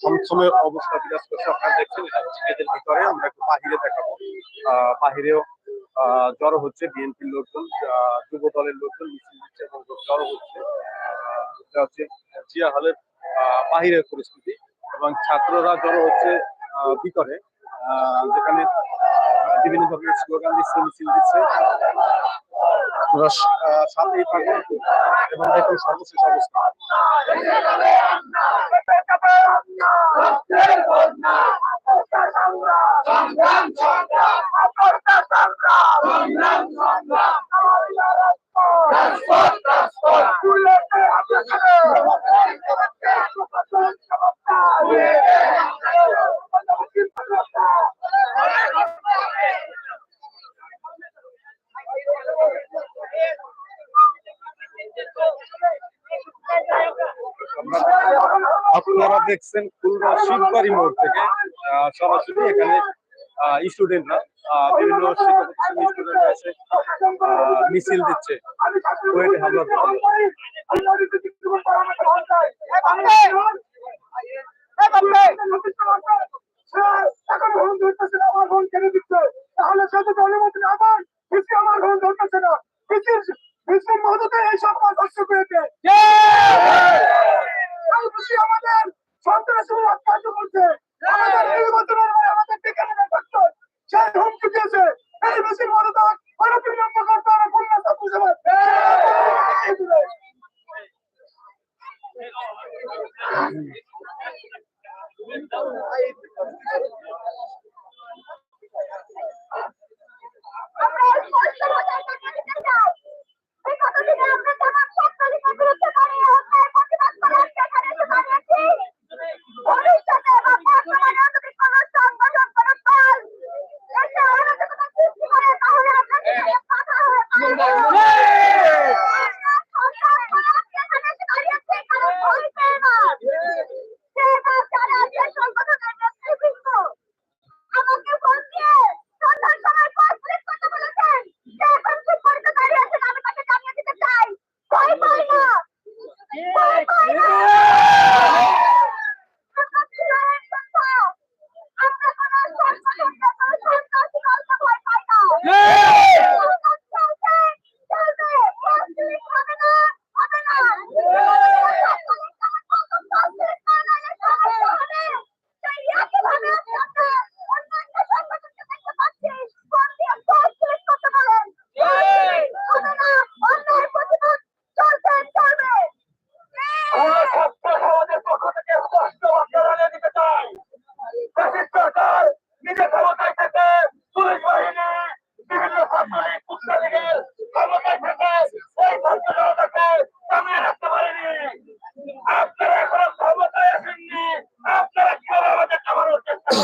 থমথমে অবস্থা বিরাজ করছে। আপনারা দেখছেন, এটা হচ্ছে গেটের ভিতরে, আমরা একটু বাহিরে দেখাবো। বাহিরেও জড়ো হচ্ছে বিএনপির লোকজন যুব দলের লোকজন, মিছিল দিচ্ছে এবং জড়ো হচ্ছে। এটা হচ্ছে জিয়া হলের বাহিরের পরিস্থিতি এবং ছাত্ররা জড়ো হচ্ছে ভিতরে যেখানে বিভিন্ন ধরনের স্লোগান দিচ্ছে, মিছিল দিচ্ছে। আপনারা সাথেই থাকুন এবং দেখুন সর্বশেষ অবস্থা। আপনারা দেখছেন খুলনা শিববাড়ি মোড় থেকে। সরাসরি এখানে স্টুডেন্টরা বিভিন্ন মিছিল দিচ্ছে হামলার প্রতিবাদে। তাহলে সে আমার ধরতেছে না আমাদের সন্ত্রাসী কার্য করছে। আমাদের নির্বাচনের পরে আমাদের ঠিকানা করছে সেই হুমকি দিয়েছে। এই বেশির মদত অনবিলম্ব করতে হবে খুলনা ছাত্র সমাজ আমরা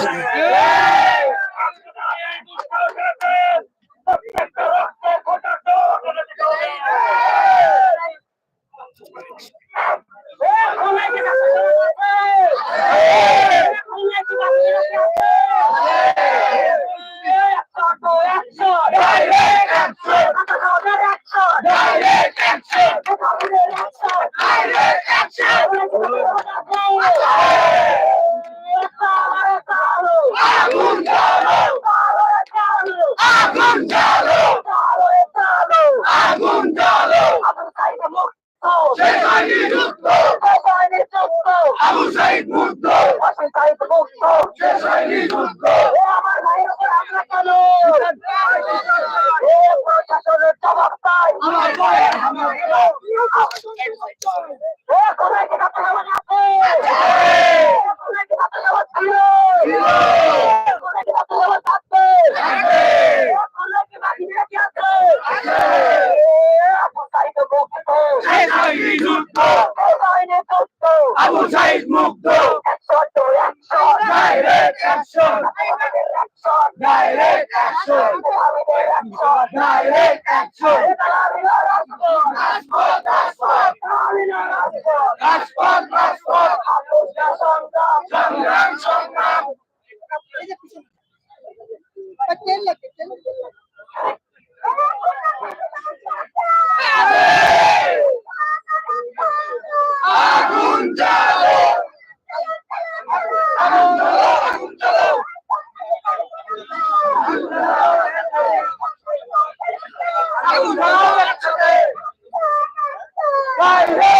Yeah. মুক্ত সেনানি যুদ্ধ আমার ভাইয়ের উপর চালু এ প্রশাসনের জবাব চাই আমার ভাইয়ের হামলা কোথায় কি কাপড় আছে কোথায় কি কাপড় ছিল I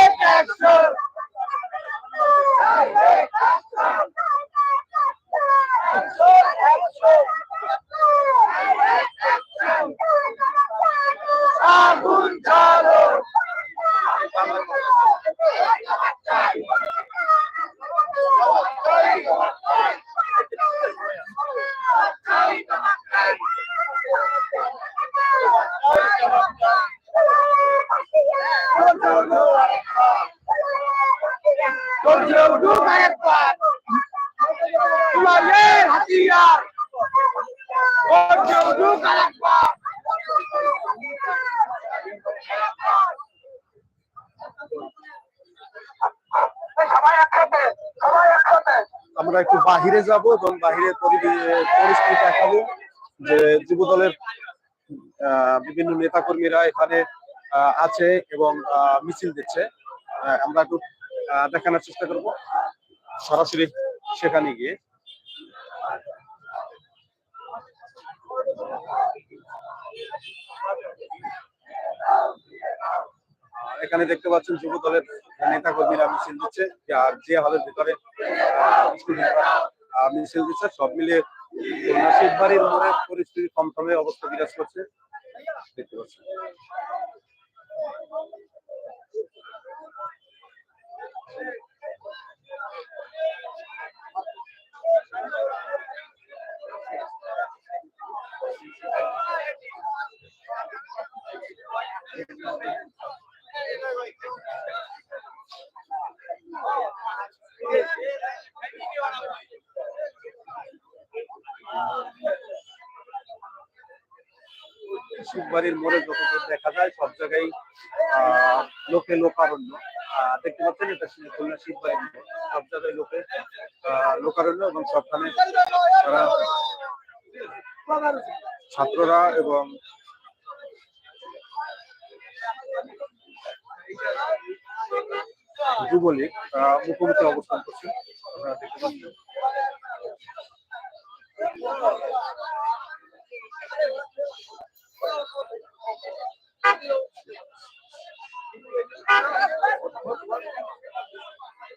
আমরা একটু বাহিরে যাব এবং বাহিরে পরিস্থিতি দেখাবো যে যুব দলের বিভিন্ন নেতাকর্মীরা এখানে আছে এবং মিছিল দিচ্ছে। আমরা একটু দেখানোর চেষ্টা করব। সরাসরি সেখানে গিয়ে। এখানে দেখতে পাচ্ছেন যুব দলের নেতা কর্মীরা মিছিল দিচ্ছে আর যে হলের ভিতরে মিছিল দিচ্ছে সব মিলিয়ে শিববাড়ির কম পরিস্থিতি থমথমে অবস্থা বিরাজ করছে। দেখতে পাচ্ছেন। শিববাড়ির মোড়ে যতদূর দেখা যায়, সব জায়গায় লোকে লোকারণ্য। দেখতে পাচ্ছেন, এটা খুলনা শিববাড়ির মোড়। সব জায়গায় লোকে লোকারণ্য এবং সবখানে তারা ছাত্ররা এবং যুবলীগ মুখোমুখি অবস্থান করছে। আপনারা দেখতে পাচ্ছেন।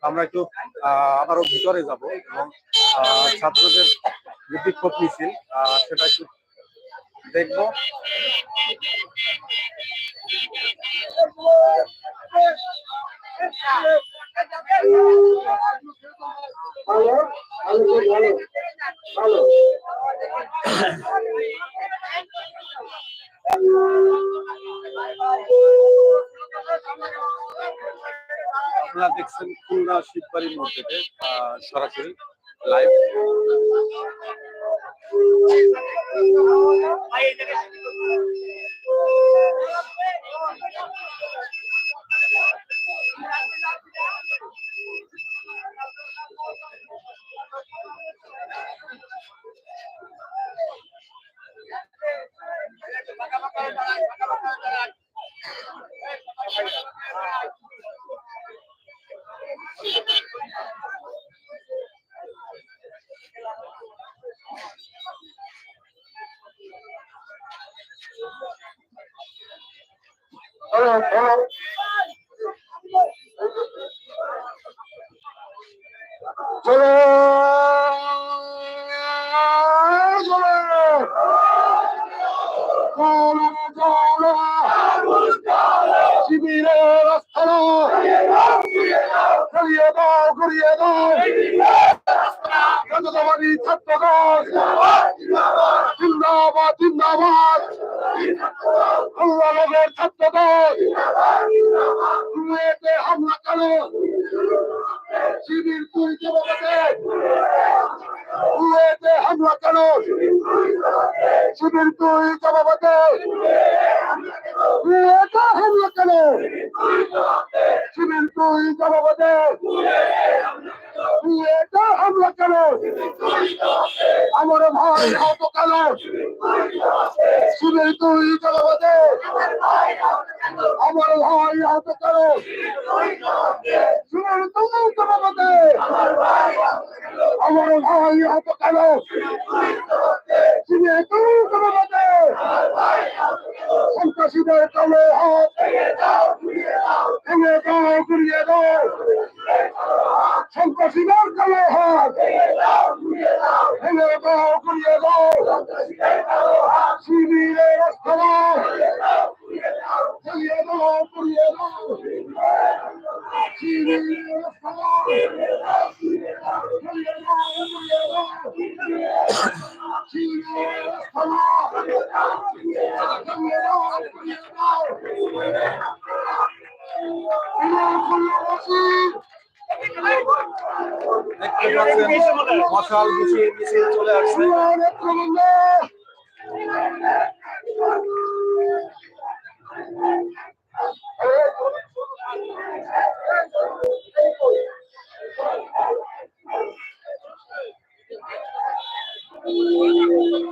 আমরা একটু আবারও ভিতরে যাব এবং ছাত্রদের যে বিক্ষোভ মিছিল সেটা একটু দেখব। ভালো। আপনারা দেখছেন খুলনা শিববাড়ির মধ্যে সরাসরি লাইভ ভালো চলো শিবিরের আস্থানা চালিয়ে দাও ঘুরিয়ে দাও জাতীয়তাবাদী জিন্দাবাদ জিন্দাবাদ আল্লাহের ছাত্র দল। কুয়েতে হামলা করো শিবির তুই জবাবে কুয়েতে হামলা করো শিবির তুই জবাবে কুয়েতে হামলা করো শিবির তুই জবাবে কুয়েতে হামলা করো আমার ভাই হত কালো শিবির তুই জবাবে আমার ভাই হত কালো শিবির তুই জবাবে আমার ভাই হত কালো। শিবির তুই জবাবে সন্ত্রাসীদের কালো হাত ভেঙে দাও ঘুরিয়ে দাও। সন্ত্রাসীদের কালো হাত ঘুরিয়ে দাও শিবিরের চালিয়ে দেখতে পাচ্ছেন মশাল গুছিয়ে মিছিল চলে আসছে Thank you.